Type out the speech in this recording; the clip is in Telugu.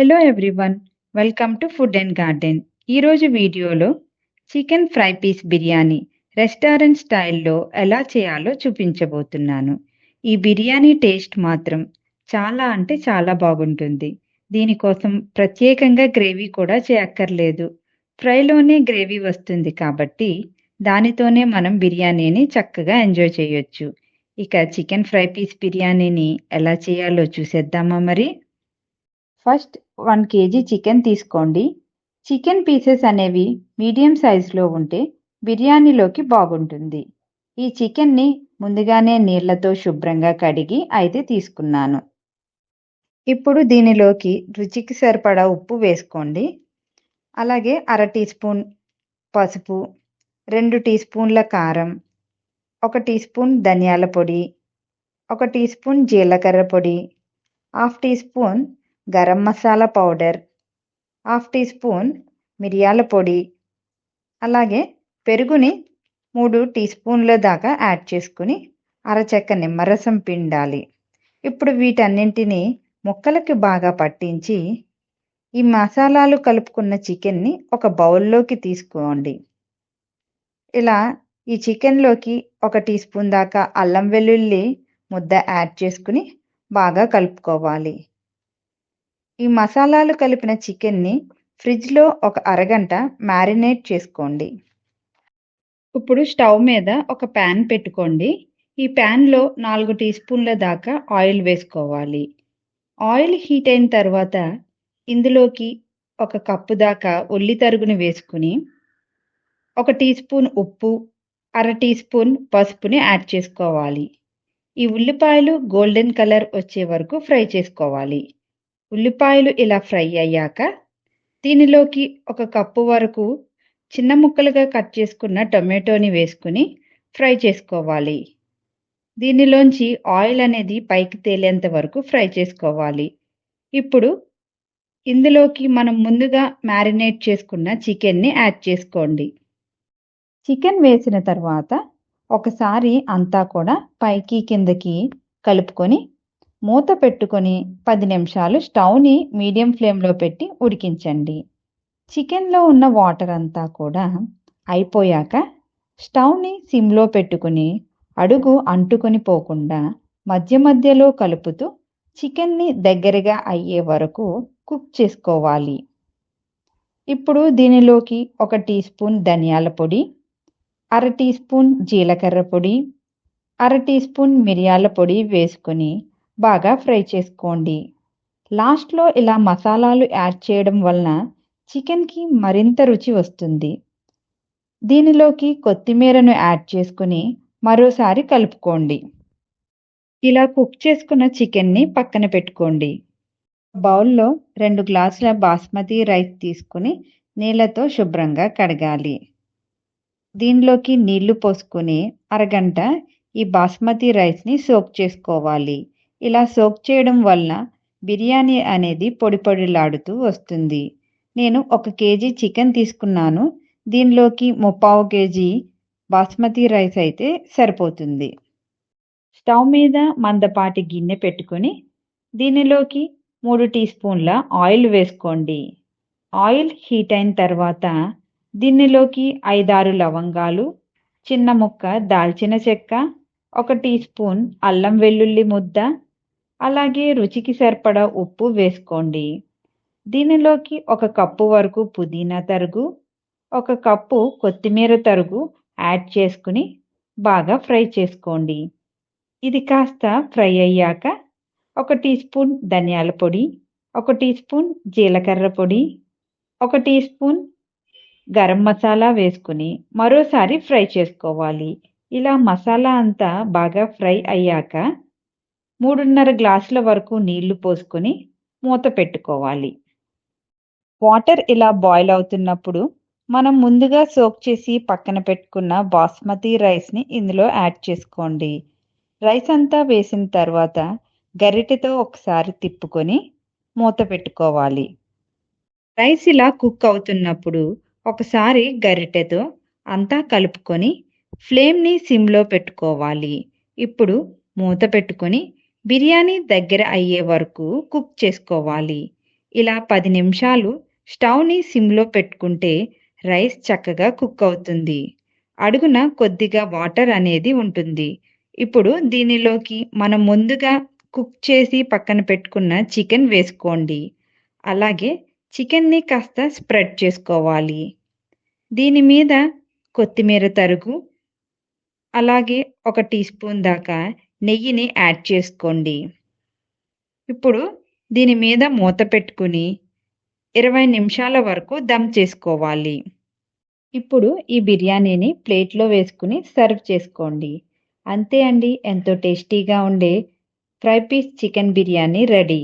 Hello everyone welcome to food and garden ఈరోజు వీడియోలో chicken fry piece biryani restaurant స్టైల్లో ఎలా చేయాలో చూపించబోతున్నాను. ఈ బిర్యానీ టేస్ట్ మాత్రం చాలా అంటే చాలా బాగుంటుంది. దీనికోసం ప్రత్యేకంగా గ్రేవీ కూడా చేయక్కర్లేదు. ఫ్రైలోనే గ్రేవీ వస్తుంది కాబట్టి దానితోనే మనం బిర్యానీని చక్కగా ఎంజాయ్ చేయొచ్చు. ఇక చికెన్ ఫ్రై పీస్ బిర్యానీని ఎలా చేయాలో చూసేద్దామా మరి? ఫస్ట్ వన్ కేజీ చికెన్ తీసుకోండి. చికెన్ పీసెస్ అనేవి మీడియం సైజులో ఉంటే బిర్యానీలోకి బాగుంటుంది. ఈ చికెన్ని ముందుగానే నీళ్ళతో శుభ్రంగా కడిగి అయితే తీసుకున్నాను. ఇప్పుడు దీనిలోకి రుచికి సరిపడా ఉప్పు వేసుకోండి. అలాగే అర టీ స్పూన్ పసుపు రెండు టీ స్పూన్ల కారం ఒక టీ స్పూన్ ధనియాల పొడి ఒక టీ స్పూన్ జీలకర్ర పొడి half teaspoon garam masala powder half teaspoon మిరియాల పొడి అలాగే పెరుగుని మూడు టీ స్పూన్ల దాకా యాడ్ చేసుకుని అరచెక్క నిమ్మరసం పిండాలి. ఇప్పుడు వీటన్నింటినీ ముక్కలకి బాగా పట్టించి ఈ మసాలాలు కలుపుకున్న చికెన్ని ఒక బౌల్లోకి తీసుకోండి. ఇలా ఈ చికెన్లోకి ఒక టీ స్పూన్ దాకా అల్లం వెల్లుల్లి ముద్ద యాడ్ చేసుకుని బాగా కలుపుకోవాలి. ఈ మసాలాలు కలిపిన చికెన్ని ఫ్రిడ్జ్లో ఒక అరగంట మ్యారినేట్ చేసుకోండి. ఇప్పుడు స్టవ్ మీద ఒక ప్యాన్ పెట్టుకోండి. ఈ ప్యాన్లో నాలుగు టీ స్పూన్ల దాకా ఆయిల్ వేసుకోవాలి. ఆయిల్ హీట్ అయిన తర్వాత ఇందులోకి ఒక కప్పు దాకా ఉల్లి తరుగుని వేసుకుని ఒక టీ స్పూన్ ఉప్పు అర టీ స్పూన్ పసుపుని యాడ్ చేసుకోవాలి. ఈ ఉల్లిపాయలు గోల్డెన్ కలర్ వచ్చే వరకు ఫ్రై చేసుకోవాలి. ఉల్లిపాయలు ఇలా ఫ్రై అయ్యాక దీనిలోకి ఒక కప్పు వరకు చిన్న ముక్కలుగా కట్ చేసుకున్న టొమాటోని వేసుకుని ఫ్రై చేసుకోవాలి. దీనిలోంచి ఆయిల్ అనేది పైకి తేలేంత వరకు ఫ్రై చేసుకోవాలి. ఇప్పుడు ఇందులోకి మనం ముందుగా మ్యారినేట్ చేసుకున్న చికెన్ని యాడ్ చేసుకోండి. చికెన్ వేసిన తర్వాత ఒకసారి అంతా కూడా పైకి కిందకి కలుపుకొని మూత పెట్టుకొని పది నిమిషాలు స్టవ్ని మీడియం ఫ్లేమ్లో పెట్టి ఉడికించండి. చికెన్లో ఉన్న వాటర్ అంతా కూడా అయిపోయాక స్టవ్ని సిమ్లో పెట్టుకుని అడుగు అంటుకొని పోకుండా మధ్య మధ్యలో కలుపుతూ చికెన్ని దగ్గరగా అయ్యే వరకు కుక్ చేసుకోవాలి. ఇప్పుడు దీనిలోకి ఒక టీ స్పూన్ ధనియాల పొడి అర టీ స్పూన్ జీలకర్ర పొడి అర టీ స్పూన్ మిరియాల పొడి వేసుకొని బాగా ఫ్రై చేసుకోండి. లాస్ట్లో ఇలా మసాలాలు యాడ్ చేయడం వలన చికెన్కి మరింత రుచి వస్తుంది. దీనిలోకి కొత్తిమీరను యాడ్ చేసుకుని మరోసారి కలుపుకోండి. ఇలా కుక్ చేసుకున్న చికెన్ని పక్కన పెట్టుకోండి. బౌల్లో రెండు గ్లాసుల బాస్మతి రైస్ తీసుకుని నీళ్ళతో శుభ్రంగా కడగాలి. దీనిలోకి నీళ్ళు పోసుకుని అరగంట ఈ బాస్మతి రైస్ని సోక్ చేసుకోవాలి. ఇలా సోక్ చేయడం వలన బిర్యానీ అనేది పొడిపొడిలాడుతూ వస్తుంది. నేను ఒక కేజీ చికెన్ తీసుకున్నాను. దీనిలోకి ముప్పావు కేజీ బాస్మతి రైస్ అయితే సరిపోతుంది. స్టవ్ మీద మందపాటి గిన్నె పెట్టుకొని దీనిలోకి మూడు టీ స్పూన్ల ఆయిల్ వేసుకోండి. ఆయిల్ హీట్ అయిన తర్వాత దీనిలోకి ఐదారు లవంగాలు చిన్న ముక్క దాల్చిన చెక్క ఒక టీ స్పూన్ అల్లం వెల్లుల్లి ముద్ద అలాగే రుచికి సరిపడా ఉప్పు వేసుకోండి. దీనిలోకి ఒక కప్పు వరకు పుదీనా తరుగు ఒక కప్పు కొత్తిమీర తరుగు యాడ్ చేసుకుని బాగా ఫ్రై చేసుకోండి. ఇది కాస్త ఫ్రై అయ్యాక ఒక టీ స్పూన్ ధనియాల పొడి ఒక టీ స్పూన్ జీలకర్ర పొడి ఒక టీ స్పూన్ గరం మసాలా వేసుకుని మరోసారి ఫ్రై చేసుకోవాలి. ఇలా మసాలా అంతా బాగా ఫ్రై అయ్యాక మూడున్నర గ్లాసుల వరకు నీళ్ళు పోసుకొని మూత పెట్టుకోవాలి. వాటర్ ఇలా బాయిల్ అవుతున్నప్పుడు మనం ముందుగా సోక్ చేసి పక్కన పెట్టుకున్న బాస్మతి రైస్ని ఇందులో యాడ్ చేసుకోండి. రైస్ అంతా వేసిన తర్వాత గరిటెతో ఒకసారి తిప్పుకొని మూత పెట్టుకోవాలి. రైస్ ఇలా కుక్ అవుతున్నప్పుడు ఒకసారి గరిటెతో అంతా కలుపుకొని ఫ్లేమ్ని సిమ్లో పెట్టుకోవాలి. ఇప్పుడు మూత పెట్టుకొని బిర్యానీ దగ్గర అయ్యే వరకు కుక్ చేసుకోవాలి. ఇలా పది నిమిషాలు స్టవ్ని సిమ్లో పెట్టుకుంటే రైస్ చక్కగా కుక్ అవుతుంది. అడుగున కొద్దిగా వాటర్ అనేది ఉంటుంది. ఇప్పుడు దీనిలోకి మనం ముందుగా కుక్ చేసి పక్కన పెట్టుకున్న చికెన్ వేసుకోండి. అలాగే చికెన్ని కాస్త స్ప్రెడ్ చేసుకోవాలి. దీని మీద కొత్తిమీర తరుగు అలాగే ఒక టీ స్పూన్ దాకా నెయ్యిని యాడ్ చేసుకోండి. ఇప్పుడు దీని మీద మూత పెట్టుకుని ఇరవై నిమిషాల వరకు దమ్ చేసుకోవాలి. ఇప్పుడు ఈ బిర్యానీని ప్లేట్లో వేసుకుని సర్వ్ చేసుకోండి. అంతే అండి. ఎంతో టేస్టీగా ఉండే fry piece chicken biryani ready.